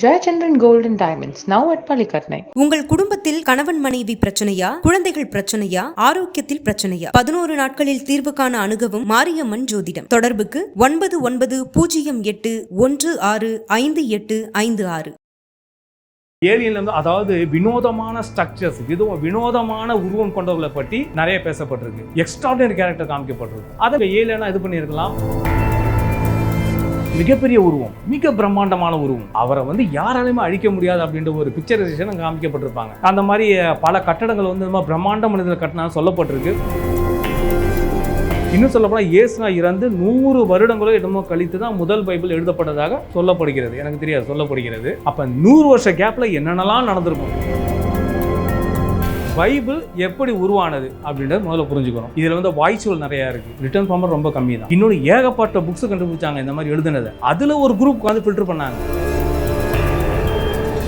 Jayachandran Gold and Diamonds, now at Palikatnai. உங்கள் குடும்பத்தில் கணவன் மனைவி பிரச்சனையா? குழந்தைகள் பிரச்சனையா? ஆரோக்கியத்தில் பிரச்சனையா? பதினோரு நாட்களில் தீர்வு காண அணுகவும் மாரியம்மன் ஜோதிடம். தொடர்புக்கு ஒன்பது ஒன்பது பூஜ்ஜியம் எட்டு ஒன்று ஆறு ஐந்து எட்டு ஐந்து ஆறு. ஏலியன்ல வந்து அதாவது வினோதமான ஸ்ட்ரக்சர்ஸ் விதோ வினோதமான உருவம் கொண்டவர்களை பற்றி நிறைய பேசப்பட்டிருக்கு. எக்ஸ்ட்ராடினரி கேரக்டர் காமிக்கப்பட்டிருக்கு. அதை ஏலியனா இது பண்ணியிருக்கலாம். மிகப்பெரிய உருவம் மிக பிரம்மாண்டமான உருவம். அவரை வந்து யாராலையுமே அழிக்க முடியாது அப்படின்ற ஒரு பிக்சரைசேஷன் அங்கே காமிக்கப்பட்டிருப்பாங்க. அந்த மாதிரி பல கட்டடங்கள் வந்து இந்த பிரம்மாண்ட மனிதர்கள் கட்டினா சொல்லப்பட்டிருக்கு. இன்னும் சொல்லப்போனால் இயேசுனா இறந்து நூறு வருடங்களோ என்னமோ கழித்து தான் முதல் பைபிள் எழுதப்பட்டதாக சொல்லப்படுகிறது. எனக்கு தெரியாது சொல்லப்படுகிறது. அப்போ நூறு வருஷ கேப்பில் என்னென்னலாம் நடந்திருக்கும்? பைபிள் எப்படி உருவானது அப்படின்றத முதல்ல புரிஞ்சுக்கணும். இதில் வந்து வாய்ச்சொல் நிறையா இருக்குது ரிட்டர்ன் ஃபார்மர் ரொம்ப கம்மி தான் இன்னொன்று ஏகப்பட்ட புக்ஸ் கண்டுபிடிச்சாங்க இந்த மாதிரி எழுதுனதை. அதில் ஒரு குரூப் வந்து ஃபில்டர் பண்ணாங்க.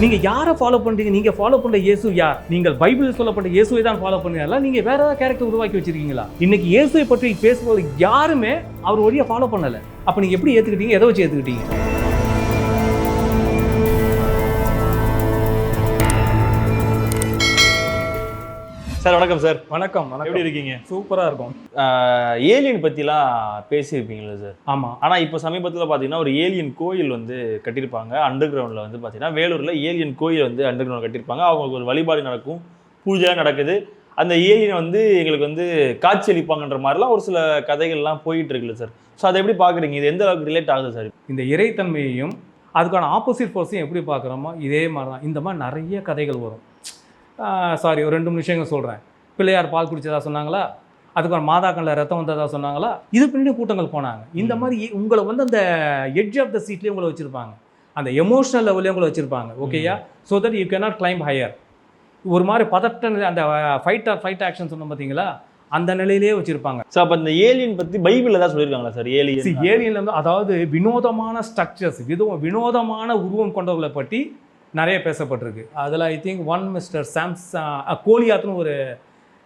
நீங்க யாரை ஃபாலோ பண்றீங்க? நீங்க ஃபாலோ பண்ற இயேசு யார்? நீங்கள் பைபிளில் சொல்லப்பட்ட இயேசுவை தான் ஃபாலோ பண்ணுறீங்களா நீங்க வேற ஏதாவது கேரக்டர் உருவாக்கி வச்சிருக்கீங்களா? இன்னைக்கு இயேசுவை பற்றி பேசும்போது யாருமே அவர் வழியை ஃபாலோ பண்ணல. அப்ப நீங்க எப்படி ஏத்துக்கிட்டீங்க? எதை வச்சு ஏத்துக்கிட்டீங்க? சார் வணக்கம் சார். வணக்கம் எப்படி வணக்கம் இருக்கீங்க? சூப்பரா இருக்கும். ஏலியன் பற்றிலாம் பேசியிருப்பீங்களா சார். ஆமா. ஆனால் இப்போ சமீபத்தில் பார்த்தீங்கன்னா ஒரு ஏலியன் கோயில் வந்து கட்டியிருப்பாங்க. அண்டர் கிரவுண்டில் வந்து பார்த்தீங்கன்னா வேலூரில் ஏலியன் கோயில் வந்து அண்டர் கிரவுண்ட் கட்டியிருப்பாங்க. அவங்களுக்கு ஒரு வழிபாடு நடக்கும். பூஜை நடக்குது. அந்த ஏலியன் வந்து எங்களுக்கு வந்து காட்சி அளிப்பாங்கன்ற மாதிரிலாம் ஒரு சில கதைகள்லாம் போயிட்டு இருக்குல்ல சார். ஸோ அதை எப்படி பார்க்குறீங்க இது எந்த அளவுக்கு ரிலேட் ஆகுது சார்? இந்த இறைத்தன்மையையும் அதுக்கான ஆப்போசிட் ஃபோர்ஸையும் எப்படி பார்க்குறோமோ இதே மாதிரி தான் இந்த மாதிரி நிறைய கதைகள் வரும். சாரி ஒரு ரெண்டு மூணு விஷயங்கள் சொல்கிறேன் பிள்ளையார் பால் குடிச்சதா சொன்னாங்களா? அதுக்கப்புறம் மாதாக்கண்ணில் ரத்தம் வந்ததா சொன்னாங்களா? இது பின்னாடி கூட்டங்கள் போனாங்க. இந்த மாதிரி உங்களை வந்து அந்த எட்ஜ் ஆஃப் த சீட்லேயே உங்களை வச்சுருப்பாங்க. அந்த எமோஷனல் லெவல்லையும் உங்களை வச்சுருப்பாங்க ஓகேயா so that you cannot climb higher ஒரு மாதிரி பதட்ட அந்த ஃபைட் ஆர் ஃபைட் ஆக்ஷன் சொன்னோம் பார்த்தீங்களா? அந்த நிலையிலேயே வச்சுருப்பாங்க. ஸோ அப்போ இந்த ஏலியன் பற்றி பைபிளில் தான் சொல்லியிருக்காங்களா சார்? ஏலியன் ஏலியன்ல வந்து அதாவது வினோதமான ஸ்ட்ரக்சர்ஸ் விதோ வினோதமான உருவம் கொண்டவர்களை பற்றி நிறைய பேசப்பட்டிருக்கு. அதில் I think one mister Samsa கோலியாத்துன்னு ஒரு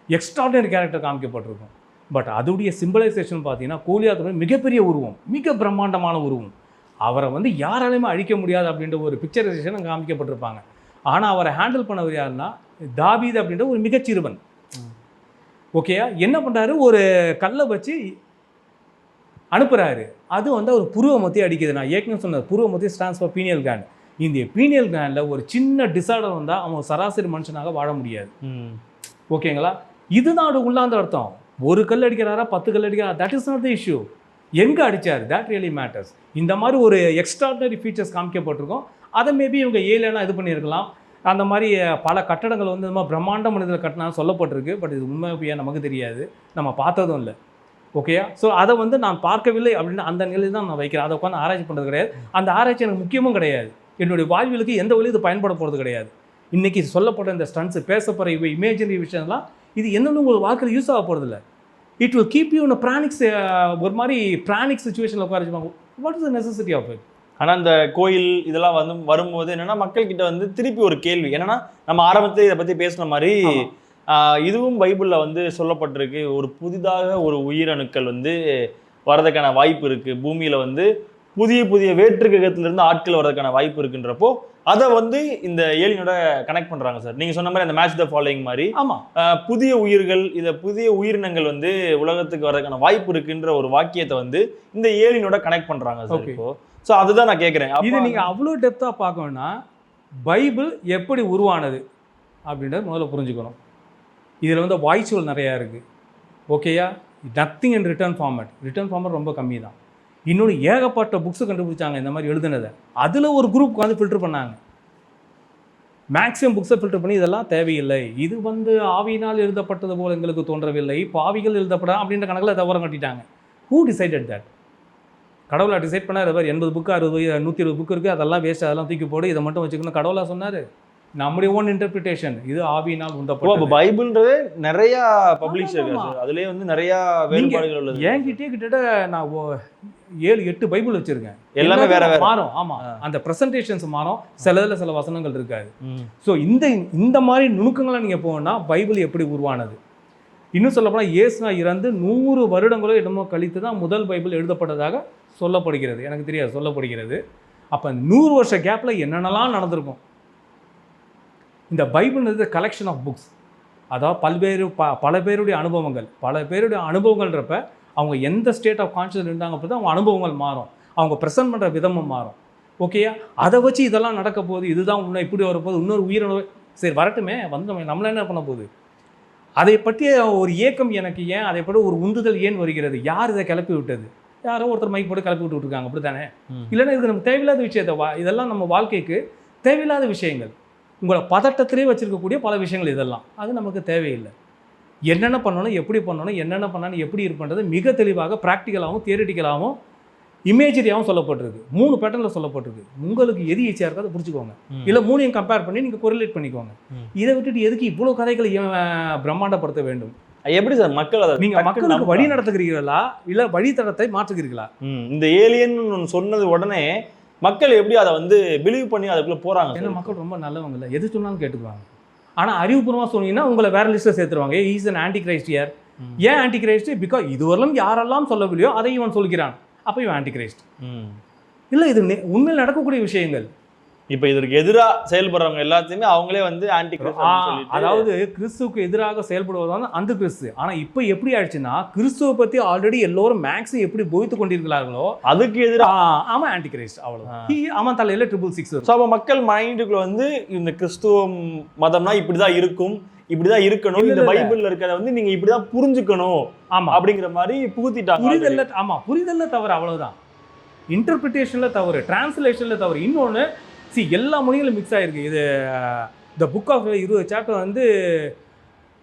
எக்ஸ்ட்ராடினரி கேரக்டர் காமிக்கப்பட்டிருக்கும். பட் அதோடைய சிம்பிளைசேஷன் பார்த்தீங்கன்னா கோலியாத்துடைய மிகப்பெரிய உருவம் மிக பிரம்மாண்டமான உருவம். அவரை வந்து யாராலையுமே அழிக்க முடியாது அப்படின்ற ஒரு பிக்சரைசேஷன் அங்கே காமிக்கப்பட்டிருப்பாங்க. ஆனால் அவரை ஹேண்டில் பண்ணவர் யாருன்னா தாபீத் அப்படின்ற ஒரு மிகச்சிறுவன். ஓகேயா என்ன பண்ணுறாரு ஒரு கல்லை வச்சு அனுப்புகிறாரு அது வந்து அவர் புருவ மத்தி அடிக்குது நான் ஏற்கனவே சொன்னது புருவ மத்தி ஸ்டான்ஸ் ஃபார் பீனியல் கிளாண்ட் இந்த பீனியல் கிளாண்டில் ஒரு சின்ன டிசார்டர் வந்தால் அவன் சராசரி மனுஷனாக வாழ முடியாது. ஓகேங்களா? இதுதான் அது உள்ளாந்த அர்த்தம். ஒரு கல் அடிக்கிறாரா பத்து கல் அடிக்கிறாரா? That is not the issue எங்கே அடிச்சார்? That really மேட்டர்ஸ் இந்த மாதிரி ஒரு எக்ஸ்ட்ராடனரி ஃபீச்சர்ஸ் காமிக்கப்பட்டிருக்கும். அதை மேபி இவங்க ஏழெல்லாம் இது பண்ணியிருக்கலாம். அந்த மாதிரி பல கட்டடங்கள் வந்து மாதிரி பிரம்மாண்ட மனிதர்கள் கட்டினா சொல்லப்பட்டிருக்கு. பட் இது உண்மை பொய்யா நமக்கு தெரியாது. நம்ம பார்த்ததும் இல்லை. ஓகேயா ஸோ அதை வந்து நான் பார்க்கவில்லை அப்படின்னு அந்த நிலையில் தான் நான் வைக்கிறேன். அதை உட்காந்து ஆராய்ச்சி பண்ணுறது கிடையாது. அந்த ஆராய்ச்சி எனக்கு முக்கியமும் கிடையாது. என்னுடைய வாழ்வியலுக்கு எந்த வழியும் இது பயன்பட போகிறது கிடையாது. இன்னைக்கு சொல்லப்படுற இந்த ஸ்டன்ஸ் பேசப்படுற இவை இமேஜினரி விஷயம்லாம் இது என்னென்னு உங்களுக்கு வாழ்க்கையில் யூஸ் ஆக போகிறதில்ல it will keep you in a panics ஒரு மாதிரி பிராணிக் சுச்சுவேஷனில் உட்கார வச்சுப்பாங்க. What is the necessity of it ஆனால் இந்த கோயில் இதெல்லாம் வந்து வரும்போது என்னன்னா மக்கள் கிட்ட வந்து திருப்பி ஒரு கேள்வி. என்னன்னா நம்ம ஆரம்பத்தில் இதை பற்றி பேசின மாதிரி இதுவும் பைபிளில் வந்து சொல்லப்பட்டிருக்கு. ஒரு புதிதாக ஒரு உயிரணுக்கள் வந்து வரதுக்கான வாய்ப்பு இருக்கு. பூமியில வந்து புதிய புதிய வேற்று கிரகத்திலிருந்து ஆட்கள் வரதுக்கான வாய்ப்பு இருக்குன்றப்போ அதை வந்து இந்த ஏலியனோட கனெக்ட் பண்றாங்க சார். நீங்க சொன்ன மாதிரி அந்த மேட்ச் த ஃபாலோயிங் மாதிரி. ஆஹ், புதிய உயிர்கள் இத புதிய உயிரினங்கள் வந்து உலகத்துக்கு வரதுக்கான வாய்ப்பு இருக்குன்ற ஒரு வாக்கியத்தை வந்து இந்த ஏலியனோட கனெக்ட் பண்றாங்க சார். இப்போ. ஸோ அதுதான் நான் கேட்குறேன் இது நீங்கள் அவ்வளோ டெப்த்தாக பார்க்கணும்னா பைபிள் எப்படி உருவானது அப்படின்றத முதல்ல புரிஞ்சுக்கணும். இதில் வந்து வாய்ச்சொல் நிறையா இருக்குது ஓகேயா nothing in return format return format ரொம்ப கம்மி தான் இன்னொன்று ஏகப்பட்ட புக்ஸு கண்டுபிடிச்சாங்க இந்த மாதிரி எழுதுனதை. அதில் ஒரு குரூப் வந்து ஃபில்டர் பண்ணாங்க. மேக்ஸிமம் புக்ஸை ஃபில்டர் பண்ணி இதெல்லாம் தேவையில்லை. இது வந்து ஆவியினால் எழுதப்பட்டது போல் எங்களுக்கு தோன்றவில்லை. பாவிகள் எழுதப்பட அப்படின்ற கணக்கில் தவறம் கட்டிட்டாங்க. ஹூ டிசைடட் தட் கடவுளை டிசைட் பண்ணார். எண்பது புக்கு அறுபது நூற்றி இருபது புக்கு இருக்குது அதெல்லாம் வேஸ்ட் அதெல்லாம் தூக்கி போடு. இதை மட்டும் வச்சுக்கணும். கடவுளாக சொன்னார். நம்முடைய ஓன் இன்டர்பிரிட்டேஷன் இது ஆவியினால் உந்தப்பட்டது. பைபிள்ன்றது நிறைய பப்ளிஷ் அதுலயே வந்து நிறைய வேறுபாடுகள் உள்ளது. என்கிட்டயே கிட்டத்தட்ட நான் ஏழு எட்டு பைபிள் வச்சிருக்கேன். எல்லாமே வேற வேற. மாறும். ஆமா. அந்த பிரசன்டேஷன்ஸ் மாறும். சிலதுல சில வசனங்கள் இருக்காது. ஸோ இந்த இந்த மாதிரி நுணுக்கங்களை நீங்க போனா பைபிள் எப்படி உருவானது? இன்னும் சொல்லப்போனால் இயேசுனா இறந்து நூறு வருடங்களோ என்னமோ கழித்து தான் முதல் பைபிள் எழுதப்பட்டதாக சொல்லப்படுகிறது. எனக்கு தெரியாது சொல்லப்படுகிறது. அப்போ நூறு வருஷ கேப்பில் என்னென்னலாம் நடந்திருக்கும்? இந்த பைபிள்ன்றது கலெக்ஷன் ஆஃப் புக்ஸ் அதாவது பல்வேறு ப பல பேருடைய அனுபவங்கள். பல பேருடைய அனுபவங்கள்ன்றப்ப அவங்க எந்த ஸ்டேட் ஆஃப் கான்ஷியஸ் இருந்தாங்க அப்போ அவங்க அனுபவங்கள் மாறும். அவங்க ப்ரெசென்ட் பண்ணுற விதமும் மாறும். ஓகேயா அதை வச்சு இதெல்லாம் நடக்க போகுது. இதுதான் உன்னை இப்படி வரப்போகுது. இன்னொரு உயிரினு சரி வரட்டுமே. வந்து நம்ம நம்மள என்ன பண்ண போகுது? அதை பற்றிய ஒரு ஏக்கம் எனக்கு ஏன்? அதை பற்றி ஒரு உந்துதல் ஏன் வருகிறது? யார் இதை கிளப்பி விட்டது? யாரோ ஒருத்தர் மைக் போட்டு கிளப்பி விட்டு இருக்காங்க. அப்படி தானே. இல்லைன்னா இது நம்ம தேவையில்லாத விஷயத்தை வா இதெல்லாம் நம்ம வாழ்க்கைக்கு தேவையில்லாத விஷயங்கள். உங்களை பதட்டத்திலே வச்சிருக்கக்கூடிய பல விஷயங்கள் இதெல்லாம். அது நமக்கு தேவையில்லை. என்னென்ன பண்ணணும் எப்படி பண்ணணும் என்னென்ன பண்ணணும் எப்படி இருப்பன்றது மிக தெளிவாக ப்ராக்டிக்கலாகவும் தியரிட்டிக்கலாகவும் இமேஜரியாகவும் சொல்லப்பட்டிருக்கு. மூணு பேட்டர்னில் சொல்லப்பட்டிருக்கு. உங்களுக்கு எது ஈஸியாக இருக்கோ அதை புரிஞ்சுக்கோங்க. ம். இல்லை மூணையும் கம்பேர் பண்ணி நீங்கள் கொரிலேட் பண்ணிக்கோங்க. இதை விட்டுட்டு எதுக்கு இவ்வளோ கதைகளை பிரம்மாண்டப்படுத்த வேண்டும்? எப்படி சார்? மக்கள் அதை நீங்க டக்குன்னு மக்களுக்கு? வழி நடத்துகிறீர்களா? இல்ல வழித்தடத்தை மாற்றுகிறீர்களா. இந்த ஏலியன் சொன்னது உடனே மக்கள் எப்படி அதை வந்து பிலீவ் பண்ணி அதுக்குள்ள போறாங்க ஏன்னா? மக்கள் ரொம்ப நல்லவங்க இல்ல. எது சொன்னாலும் கேட்டுக்குவாங்க. ஆனா அறிவுபூர்வமா சொன்னீங்கன்னா உங்களை வேற லிஸ்ட்ல சேர்த்துருவாங்க. ஈஸ் அன் ஆன்டி கிரைஸ்ட் யார் ம். ஏன் ஆன்டி கிரைஸ்ட் பிகாஸ் இதுவரையிலும் யாரெல்லாம் சொல்லவில்லையோ அதை இவன் சொல்கிறான். அப்ப இவன் ஆன்டி கிரைஸ்ட். இல்ல இது உண்மையில் நடக்கக்கூடிய விஷயங்கள். இப்ப இதற்கு எதிரா செயல்படுறவங்க எல்லாத்தையுமே அவங்களே வந்து ஆன்டி அதாவது கிறிஸ்துவுக்கு எதிராக செயல்படுவதான அந்த கிறிஸ்து ஆனா இப்போ எப்படி ஆயிடுச்சுன்னா கிறிஸ்துவை பத்தி ஆல்ரெடி எல்லோரும் மேக்ஸ் எப்படி போய்த்து கொண்டிருக்கிறார்களோ அதுக்கு எதிரா ஆ, அவன் ஆன்டி கிரைஸ்ட் அவ்வளவுதான் He- அவன் தலையில ட்ரிபிள் சிக்ஸ் ஸோ அப்போ மக்கள் மைண்டுக்குள்ள வந்து இந்த கிறிஸ்துவ மதம்னா இப்படிதான் இருக்கும் இப்படிதான் இருக்கணும் இந்த. பைபிள்ல இருக்கிறத வந்து நீங்க இப்படிதான் புரிஞ்சுக்கணும் ஆமா. அப்படிங்கிற மாதிரி புகுத்திட்டாங்க புரிதல்ல ஆமா புரிதல்ல தவறு அவ்வளவுதான். இன்டர்பிரிட்டேஷன்ல தவறு டிரான்ஸ்லேஷன்ல தவறு. இன்னொன்னு சி எல்லா மொழிகளும் மிக்ஸ் ஆயிருக்கு இது த புக் ஆஃப் இருபது சாப்டர் வந்து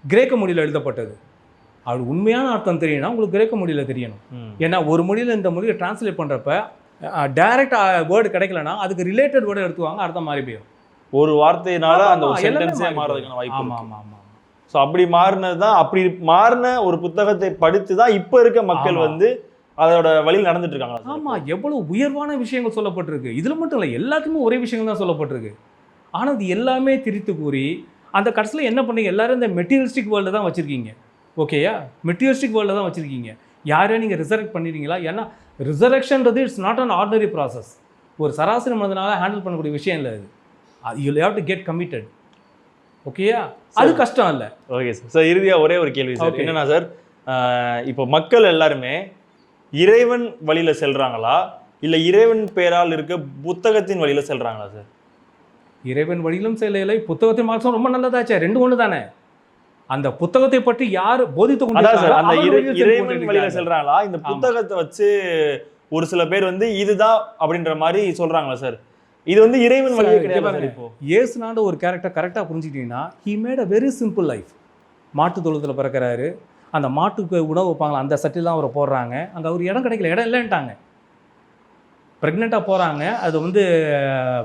கிரேக்க மொழியில் எழுதப்பட்டது அது உண்மையான அர்த்தம் தெரியணும்னா உங்களுக்கு கிரேக்க மொழியில் தெரியணும். ஏன்னா ஒரு மொழியில் இந்த மொழியை டிரான்ஸ்லேட் பண்ணுறப்ப டைரக்ட் வேர்டு கிடைக்கலனா அதுக்கு ரிலேட்டட் வேர்டு எடுத்துவாங்க அர்த்தம் மாறி போயிடும் ஒரு வார்த்தையினால அந்த ஒரு சென்டென்ஸே மாறி மாறதுக்கான போயிடும். வாய்ப்பு ஆமா இருக்கு ஆமா ஆமா ஸோ அப்படி மாறினது தான் அப்படி மாறின ஒரு புத்தகத்தை படித்து தான் இப்போ இருக்க மக்கள். வந்து அதோட வழியில் நடந்துட்டு இருக்காங்களா சார்? ஆமா எவ்வளவு உயர்வான விஷயங்கள் சொல்லப்பட்டிருக்கு. இதுல மட்டும் இல்லை எல்லாத்துக்குமே ஒரே விஷயங்கள் தான் சொல்லப்பட்டிருக்கு. ஆனா இது எல்லாமே திரித்து கூறி அந்த கடைசியில் என்ன பண்ணீங்க? எல்லாரும் இந்த மெட்டீரியலிஸ்டிக் வேர்ல்டு தான் வச்சிருக்கீங்க. ஓகேயா மெட்டீரியலிஸ்டிக் வேர்ல்டு தான் வச்சிருக்கீங்க. யாரையும் நீங்க ரிசர்வ் பண்ணிடுறீங்களா? ஏன்னா ரிசரக்ஷன்றது it's not an ordinary process ஒரு சராசரி மனிதனால ஹேண்டில் பண்ணக்கூடிய விஷயம் இல்லை அது அது you have to get committed ஓகேயா அது கஷ்டம் இல்லை. ஓகே சார் சார் இறுதியா ஒரே ஒரு கேள்வி சார். என்னன்னா சார் ஆஹ் இப்போ மக்கள் எல்லாருமே இறைவன் வழியில செல்றாங்களா? இல்ல இறைவன் பேரால் இருக்க புத்தகத்தின் வழியில செல்றாங்களா சார் இறைவன் வழியிலும் செல்லையில புத்தகத்தின் மார்க்கம் ரொம்ப நல்லதாச்சே ரெண்டு ஒன்று தானே. அந்த புத்தகத்தை பற்றி யார் போதித்து சென்று இறைவன் வழியில. செல்றாங்களா? இந்த. புத்தகத்தை வச்சு ஒரு சில பேர் வந்து இதுதான் அப்படின்ற மாதிரி சொல்றாங்களா சார் இது வந்து இறைவன் வழியே கிடையாது. இப்போ? இயேசுனாண்ட ஒரு கேரக்டர் கரெக்டாக புரிஞ்சுக்கிட்டீங்கன்னா he made a very simple life மாட்டு தொழுத்தில் பிறக்கிறாரு. அந்த மாட்டுக்கு உணவு வைப்பாங்களா? அந்த சட்டில் தான் அவரை போடுறாங்க. அங்கே அவர் இடம் கிடைக்கல. இடம் இல்லைன்ட்டாங்க. ப்ரெக்னெண்ட்டாக போகிறாங்க அது வந்து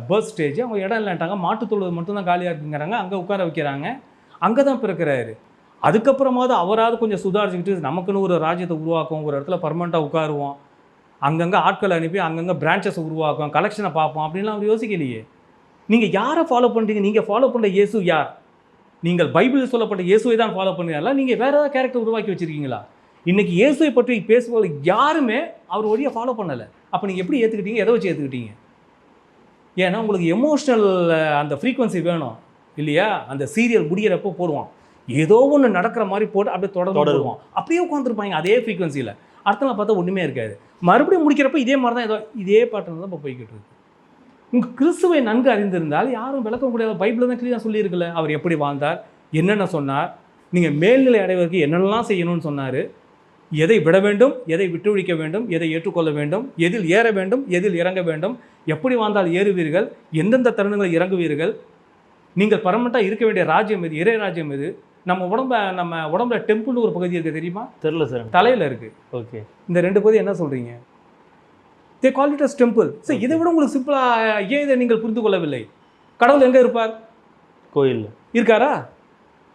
பேர்த் ஸ்டேஜ் அவங்க இடம் இல்லைன்ட்டாங்க. மாட்டு தொழுவது மட்டும்தான் காலியாக இருக்குங்கிறாங்க. அங்கே உட்கார வைக்கிறாங்க. அங்கே தான் பிறக்கிறாரு. அதுக்கப்புறமாவது அவராவது கொஞ்சம் சுதாரிச்சுக்கிட்டு நமக்குன்னு ஒரு ராஜ்யத்தை உருவாக்கும் ஒரு இடத்துல பர்மனெண்ட்டாக உட்காருவோம். அங்கங்கே ஆட்களை அனுப்பி அங்கங்கே பிரான்ச்சஸ் உருவாக்கும் கலெக்ஷனை பார்ப்போம். அப்படின்லாம் அவர் யோசிக்கலையே. நீங்கள் யாரை ஃபாலோ பண்ணுறீங்க நீங்கள் ஃபாலோ பண்ணுற இயேசு யார்? நீங்கள் பைபிளில் சொல்லப்பட்ட இயேசுவை தான் ஃபாலோ பண்ணுறீங்களா நீங்கள் வேற ஏதாவது கேரக்டர் உருவாக்கி வச்சிருக்கீங்களா? இன்னைக்கு இயேசுவை பற்றி பேசும்போது யாருமே அவர் வழியை ஃபாலோ பண்ணலை. அப்போ நீங்கள் எப்படி ஏற்றுக்கிட்டீங்க எதை வச்சு ஏற்றுக்கிட்டீங்க ஏன்னா உங்களுக்கு எமோஷ்னல் அந்த ஃப்ரீக்வன்சி வேணும். இல்லையா? அந்த சீரியல் முடியிறப்போ போடுவான். ஏதோ ஒன்று நடக்கிற மாதிரி போட்டு அப்படியே தொடர்ந்து. போடுவான். அப்படியே உட்காந்துருப்பாங்க அதே ஃப்ரீக்வன்சியில் அடுத்த நாள் பார்த்தா ஒன்றுமே இருக்காது. மறுபடியும் முடிக்கிறப்ப இதே மாதிரி தான் ஏதோ இதே பாட்டில் தான் இப்போ போய்கிட்டு இருக்கு. உங்கள் கிறிஸ்துவை நன்கு அறிந்திருந்தால் யாரும் விளக்க முடியாத பைபிளில் தான் கிளியாக சொல்லியிருக்குல்ல. அவர் எப்படி வாழ்ந்தார்? என்னென்ன சொன்னார்? நீங்கள் மேல்நிலை அடைவதற்கு என்னென்னலாம் செய்யணும்னு சொன்னார்? எதை விட வேண்டும்? எதை விட்டுவிழிக்க வேண்டும்? எதை ஏற்றுக்கொள்ள வேண்டும்? எதில் ஏற வேண்டும்? எதில் இறங்க வேண்டும்? எப்படி வாழ்ந்தால் ஏறுவீர்கள்? எந்தெந்த தருணங்களில் இறங்குவீர்கள்? நீங்கள் பர்மனெண்ட்டாக இருக்க வேண்டிய ராஜ்யம் எது? இறை ராஜ்யம் எது? நம்ம உடம்ப நம்ம உடம்புல டெம்பிள்னு ஒரு பகுதி இருக்குது தெரியுமா? தெரியல சார். தலையில் இருக்குது ஓகே. இந்த ரெண்டு பகுதி என்ன சொல்கிறீங்க they call it as temple sir இதை விட உங்களுக்கு சிம்பிளாக ஏன் இதை நீங்கள் புரிந்து கொள்ளவில்லை கடவுள் எங்கே இருப்பார்? கோயில் இருக்காரா?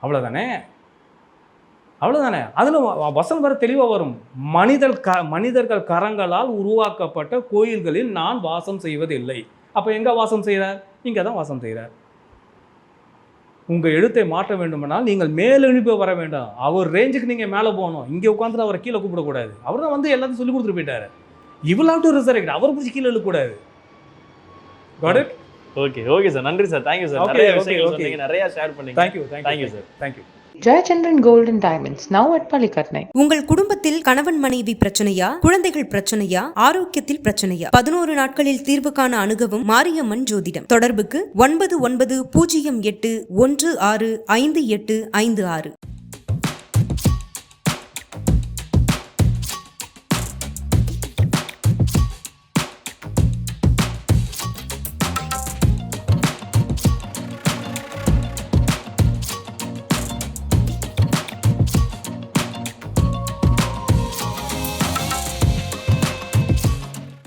அவ்வளோதானே அவ்வளோதானே அதில் வசனம் வர தெளிவாக வரும். மனிதர் க மனிதர்கள் கரங்களால் உருவாக்கப்பட்ட கோயில்களில் நான் வாசம் செய்வதில்லை. அப்போ எங்கே வாசம் செய்கிறார் இங்கே தான் வாசம் செய்கிறார் உங்கள் எழுத்தை மாற்ற வேண்டுமானால் நீங்கள் மேலெழுப்பி வர வேண்டாம். அவர் ரேஞ்சுக்கு நீங்கள் மேலே போகணும். இங்கே உட்காந்துட்டு அவரை கீழே கூப்பிடக்கூடாது. அவர் தான் வந்து எல்லாத்தையும் சொல்லி கொடுத்துட்டு போயிட்டாரு. இவ்வளோ டு ரிசர்வேட் அவரை பிடிச்சி கீழே got it okay okay sir நன்றி சார் தேங்க்யூ சார் நிறைய okay, விஷயங்கள் okay. சொன்னீங்க. நிறைய ஷேர் பண்ணீங்க. Thank you Thank thank you you, sir. Thank you Jayachandran Gold and Diamonds, now at Palikatnai. உங்கள் குடும்பத்தில் கணவன் மனைவி பிரச்சனையா? குழந்தைகள் பிரச்சனையா? ஆரோக்கியத்தில் பிரச்சனையா? பதினோரு நாட்களில் தீர்வு காண அணுகவும் மாரியம்மன் ஜோதிடம். தொடர்புக்கு ஒன்பது ஒன்பது பூஜ்ஜியம் எட்டு ஒன்று ஆறு ஐந்து எட்டு ஐந்து ஆறு.